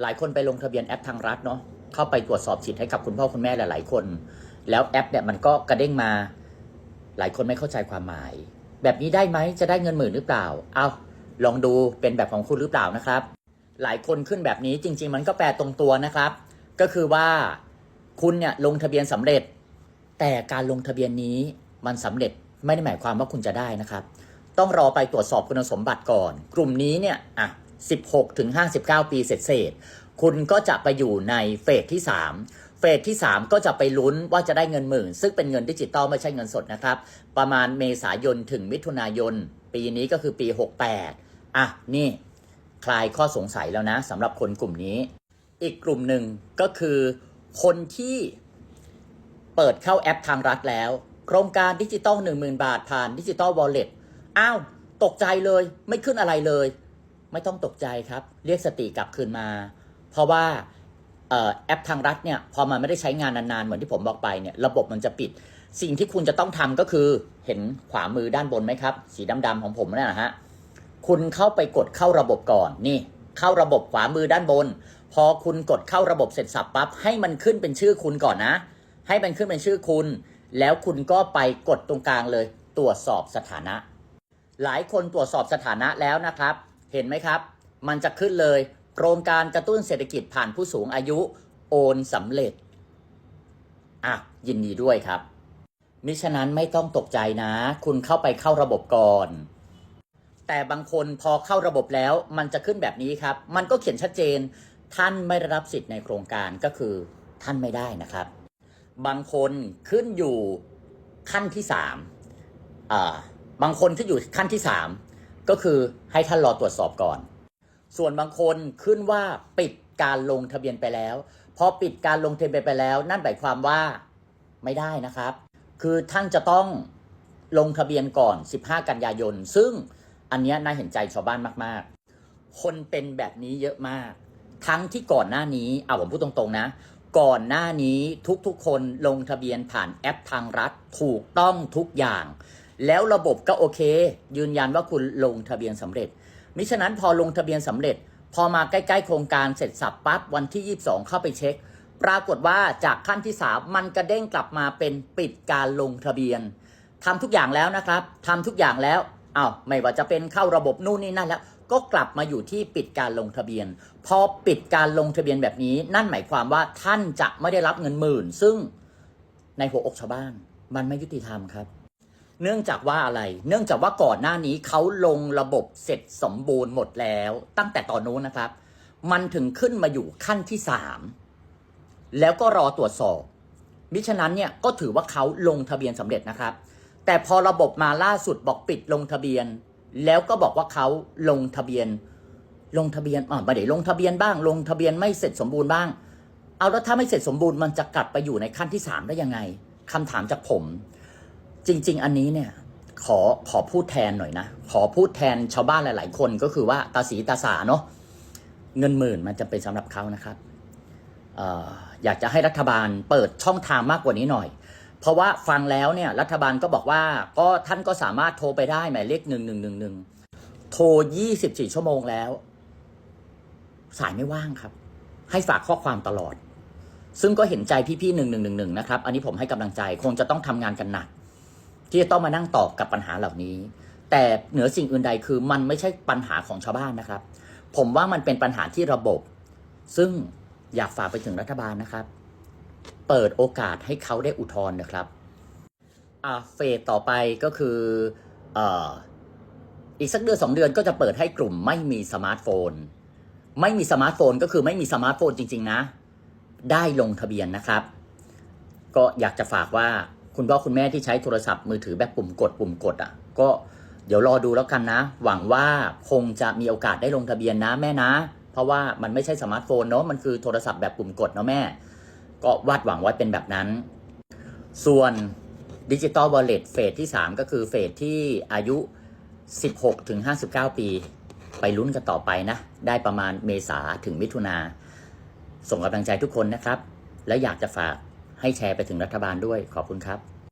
หลายคนไปลงทะเบียนแอปทางรัฐเนาะเข้าไปตรวจสอบสิทธิ์ให้กับคุณพ่อคุณแม่หลาย ๆ คน แล้วแอปเนี่ยมันก็กระเด้งมา หลายคนไม่เข้าใจความหมาย แบบนี้ได้ไหมจะได้เงินหมื่นหรือเปล่า เอาลองดูเป็นแบบของคุณหรือเปล่านะครับ หลายคนขึ้นแบบนี้จริง ๆ มันก็แปลตรงตัวนะครับ ก็คือว่าคุณเนี่ยลงทะเบียนสำเร็จ แต่การลงทะเบียนนี้มันสำเร็จไม่ได้หมายความว่าคุณจะได้นะครับ ต้องรอไปตรวจสอบคุณสมบัติก่อน กลุ่มนี้เนี่ยอะ 16ถึง59 ปีเสร็จเสร็จๆคุณก็จะไปอยู่ในเฟสที่ 3 เฟสที่ 3 ก็จะไปลุ้นว่าจะได้เงินหมื่น ซึ่งเป็นเงินดิจิตอลไม่ใช่เงินสดนะครับ ประมาณเมษายนถึงมิถุนายน ปีนี้ก็คือปี 68 อะ นี่คลายข้อสงสัยแล้วนะสำหรับคนกลุ่มนี้ อีกกลุ่มหนึ่งก็คือคนที่เปิดเข้าแอปทางรัฐแล้ว โครงการดิจิตอล10,000 บาทผ่านดิจิตอลวอลเล็ตอ้าว ตกใจเลยไม่ขึ้นอะไรเลย ไม่ต้องตกใจครับ เรียกสติกลับคืนมา เพราะว่าออแอปทางรัฐเนี่ยพอมันไม่ได้ใช้งานนานๆ เหมือนที่ผมบอกไปเนี่ยระบบมันจะปิด สิ่งที่คุณจะต้องทำก็คือเห็นขวามือด้านบนไหมครับ สีดำๆของผมนั่นนะฮะคุณเข้าไปกดเข้าระบบก่อนนี่ เข้าระบบขวามือด้านบน พอคุณกดเข้าระบบเสร็จสับปั๊บให้มันขึ้นเป็นชื่อคุณก่อนนะ ให้มันขึ้นเป็นชื่อคุณ แล้วคุณก็ไปกดตรงกลางเลย ตรวจสอบสถานะ หลายคนตรวจสอบสถานะแล้วนะครับ เห็นไหมครับ มันจะขึ้นเลย โครงการกระตุ้นเศรษฐกิจผ่านผู้สูงอายุโอนสำเร็จ อะ ยินดีด้วยครับ มิฉะนั้นไม่ต้องตกใจนะ คุณเข้าไปเข้าระบบก่อน แต่บางคนพอเข้าระบบแล้ว มันจะขึ้นแบบนี้ครับ มันก็เขียนชัดเจน ท่านไม่ได้รับสิทธิ์ในโครงการก็คือ ท่านไม่ได้นะครับ บางคนขึ้นอยู่ขั้นที่สามอ่าบางคนขึ้นอยู่ขั้นที่สาม ก็คือให้ท่านรอตรวจสอบก่อน ส่วนบางคนขึ้นว่าปิดการลงทะเบียนไปแล้วพอปิดการลงทะเบียนไปแล้ว นั่นหมายความว่าไม่ได้นะครับ คือท่านจะต้องลงทะเบียนก่อน 15 กันยายน ซึ่งอันนี้น่าเห็นใจชาวบ้านมาก ๆ คนเป็นแบบนี้เยอะมาก ทั้งที่ก่อนหน้านี้เอาผมพูดตรงๆนะ ก่อนหน้านี้ทุกๆคนลงทะเบียนผ่านแอปทางรัฐถูกต้องทุกอย่าง แล้วระบบก็โอเค ยืนยันว่าคุณลงทะเบียนสำเร็จ มิฉะนั้นพอลงทะเบียนสำเร็จ พอมาใกล้ๆโครงการเสร็จสับปั๊บวันที่ 22 เข้าไปเช็ค ปรากฏว่าจากขั้นที่ 3 มันกระเด้งกลับมาเป็นปิดการลงทะเบียนทำทุกอย่างแล้วนะครับทำทุกอย่างแล้วอ้าวไม่ว่าจะเป็นเข้าระบบนู่นนี่นั่นแล้วก็กลับมาอยู่ที่ปิดการลงทะเบียน พอปิดการลงทะเบียนแบบนี้ นั่นหมายความว่าท่านจะไม่ได้รับเงินหมื่น ซึ่งในหัวอกชาวบ้าน มันไม่ยุติธรรมครับ เนื่องจากว่าอะไร เนื่องจากว่าก่อนหน้านี้เขาลงระบบเสร็จสมบูรณ์หมดแล้ว ตั้งแต่ตอนนู้นนะครับ มันถึงขึ้นมาอยู่ขั้นที่สามแล้วก็รอตรวจสอบ มิฉะนั้นเนี่ยก็ถือว่าเขาลงทะเบียนสำเร็จนะครับ แต่พอระบบมาล่าสุดบอกปิดลงทะเบียน แล้วก็บอกว่าเขาลงทะเบียน ลงทะเบียนอ่าไม่ได้ลงทะเบียนบ้าง ลงทะเบียนไม่เสร็จสมบูรณ์บ้าง เอาแล้วถ้าไม่เสร็จสมบูรณ์มันจะกลับไปอยู่ในขั้นที่สามได้ยังไงคำถามจากผม จริง ๆ อันนี้เนี่ยขอขอพูดแทนหน่อยนะ ขอพูดแทนชาวบ้านหลาย ๆ คนก็คือว่าตาสีตาสาเนาะเงินหมื่นมันจะเป็นสำหรับเขานะครับอออยากจะให้รัฐบาลเปิดช่องทางมากกว่านี้หน่อย เพราะว่าฟังแล้วเนี่ยรัฐบาลก็บอกว่าก็ท่านก็สามารถโทรไปได้หมายเลขหนึ่งหนึ่งหนึ่งหนึ่งโทรยี่สิบสี่ชั่วโมงแล้ว สายไม่ว่างครับ ให้ฝากข้อความตลอด ซึ่งก็เห็นใจพี่ๆหนึ่งหนึ่งหนึ่งหนึ่งนะครับ อันนี้ผมให้กำลังใจคงจะต้องทำงานกันหนัก ที่จะต้องมานั่งตอบกับปัญหาเหล่านี้ แต่เหนือสิ่งอื่นใดคือมันไม่ใช่ปัญหาของชาวบ้านนะครับ ผมว่ามันเป็นปัญหาที่ระบบ ซึ่งอยากฝากไปถึงรัฐบาลนะครับ เปิดโอกาสให้เขาได้อุทธรณ์นะครับอาเฟสต่อไปก็คือออีกสักเดือนสองเดือนก็จะเปิดให้กลุ่มไม่มีสมาร์ทโฟน ไม่มีสมาร์ทโฟนก็คือไม่มีสมาร์ทโฟนจริง ๆ นะ ได้ลงทะเบียนนะครับ ก็อยากจะฝากว่า คุณพ่อคุณแม่ที่ใช้โทรศัพท์มือถือแบบปุ่มกดปุ่มกดอะ ก็เดี๋ยวรอดูแล้วกันนะ หวังว่าคงจะมีโอกาสได้ลงทะเบียนนะแม่นะ เพราะว่ามันไม่ใช่สมาร์ทโฟนเนาะมันคือโทรศัพท์แบบปุ่มกดเนาะแม่ ก็วาดหวังไว้เป็นแบบนั้น ส่วนดิจิตอลวอลเล็ตเฟสที่ 3 ก็คือเฟสที่อายุ 16ถึง59 ปี ไปลุ้นกันต่อไปนะ ได้ประมาณเมษาถึงมิถุนาส่งกำลังใจทุกคนนะครับ และอยากจะฝาก ให้แชร์ไปถึงรัฐบาลด้วยขอบคุณครับ